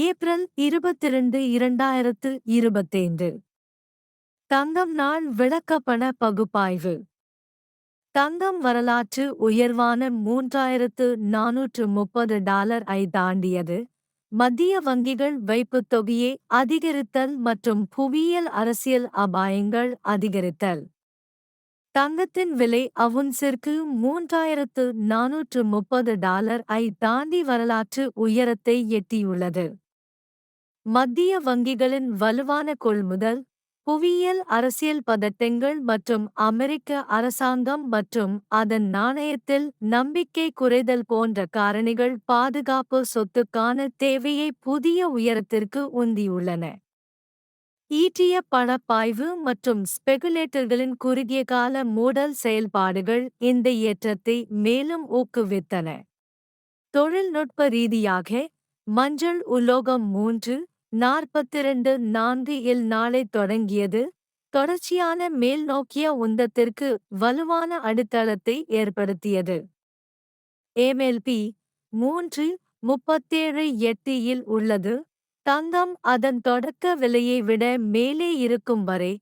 April இருபத்திரண்டு இரண்டாயிரத்து இருபத்தைந்து. தங்கம் நாள் விளக்கப்பண பகுப்பாய்வு. தங்கம் வரலாற்று உயர்வான மூன்றாயிரத்து நானூற்று முப்பது டாலர் ஐ தாண்டியது. மத்திய வங்கிகள் வைப்புத் தொகையை அதிகரித்தல் மற்றும் புவியியல் அரசியல் அபாயங்கள் அதிகரித்தல். தங்கத்தின் விலை அவுன்சிற்கு மூன்றாயிரத்து நானூற்று முப்பது டாலர் ஐ தாண்டி வரலாற்று உயரத்தை எட்டியுள்ளது. மத்திய வங்கிகளின் வலுவான கொள்முதல் புவியியல் அரசியல் பதட்டங்கள் மற்றும் அமெரிக்க அரசாங்கம் மற்றும் அதன் நாணயத்தில் நம்பிக்கை குறைதல் போன்ற காரணிகள் பாதுகாப்பு சொத்துக்கான தேவையை புதிய உயரத்திற்கு உந்தியுள்ளன. ஈட்டிய பணப்பாய்வு மற்றும் ஸ்பெகுலேட்டர்களின் குறுகிய கால மூடல் செயல்பாடுகள் இந்த ஏற்றத்தை மேலும் ஊக்குவித்தன. தொழில்நுட்ப ரீதியாக மஞ்சள் உலோகம் மூன்று நாற்பத்திரண்டு நான்கு இல் நாளை தொடங்கியது. தொடர்ச்சியான மேல்நோக்கிய உந்தத்திற்கு வலுவான அடித்தளத்தை ஏற்படுத்தியது. ஏமெல்பி மூன்று முப்பத்தேழு எட்டு இல் உள்ளது. தங்கம் அதன் தொடக்க விலையை விட மேலே இருக்கும் வரை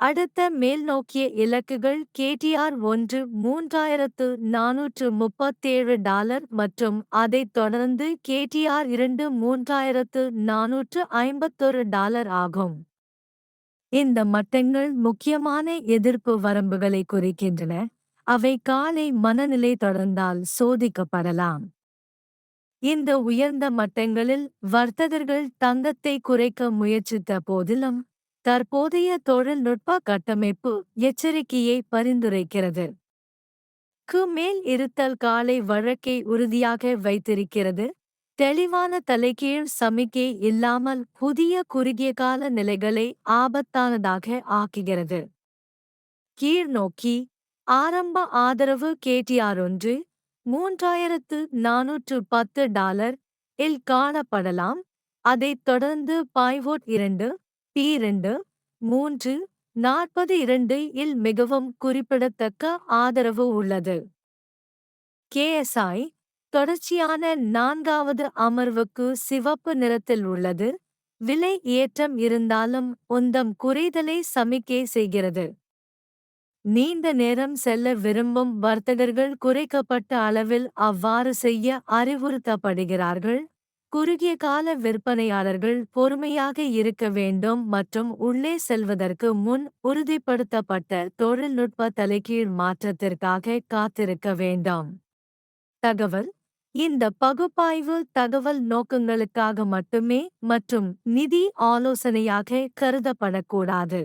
அடுத்த மேல்நோக்கிய இலக்குகள் கேடிஆர் ஒன்று மூன்றாயிரத்து நானூற்று முப்பத்தேழு டாலர் மற்றும் அதைத் தொடர்ந்து கேடிஆர் இரண்டு மூன்றாயிரத்து நானூற்று ஐம்பத்தொரு டாலர் ஆகும். இந்த மட்டங்கள் முக்கியமான எதிர்ப்பு வரம்புகளை குறிக்கின்றன. அவை காலை மனநிலை தொடர்ந்தால் சோதிக்கப்படலாம். இந்த உயர்ந்த மட்டங்களில் வர்த்தகர்கள் தங்கத்தை குறைக்க முயற்சித்த போதிலும் தற்போதைய தொழில்நுட்ப கட்டமைப்பு எச்சரிக்கையை பரிந்துரைக்கிறது. க்கு மேல் இருத்தல் காலை வழக்கை உறுதியாக வைத்திருக்கிறது. தெளிவான தலைகீழ் சமிக்கை இல்லாமல் புதிய குறுகிய கால நிலைகளை ஆபத்தானதாக ஆக்குகிறது. கீழ்நோக்கி ஆரம்ப ஆதரவு கேடிஆர் ஒன்று மூன்றாயிரத்து நானூற்று பத்து டாலர் இல் காணப்படலாம். அதைத் தொடர்ந்து பாய்வோட் இரண்டு பி இரண்டு மூன்று நாற்பது இரண்டு இல் மிகவும் குறிப்பிடத்தக்க ஆதரவு உள்ளது. கேஎஸ்ஐ தொடர்ச்சியான நான்காவது அமர்வுக்கு சிவப்பு நிறத்தில் உள்ளது. விலை ஏற்றம் இருந்தாலும் உந்தம் குறைதலை சமிக்கை செய்கிறது. நீண்ட நேரம் செல்ல விரும்பும் வர்த்தகர்கள் குறைக்கப்பட்ட அளவில் அவ்வாறு செய்ய அறிவுறுத்தப்படுகிறார்கள். குறுகிய கால விற்பனையாளர்கள் பொறுமையாக இருக்க வேண்டும் மற்றும் உள்ளே செல்வதற்கு முன் உறுதிப்படுத்தப்பட்ட தொழில்நுட்ப தலைகீழ் மாற்றத்திற்காக காத்திருக்க வேண்டும். தகவல் இந்த பகுப்பாய்வு தகவல் நோக்கங்களுக்காக மட்டுமே மற்றும் நிதி ஆலோசனையாக கருதப்படக்கூடாது.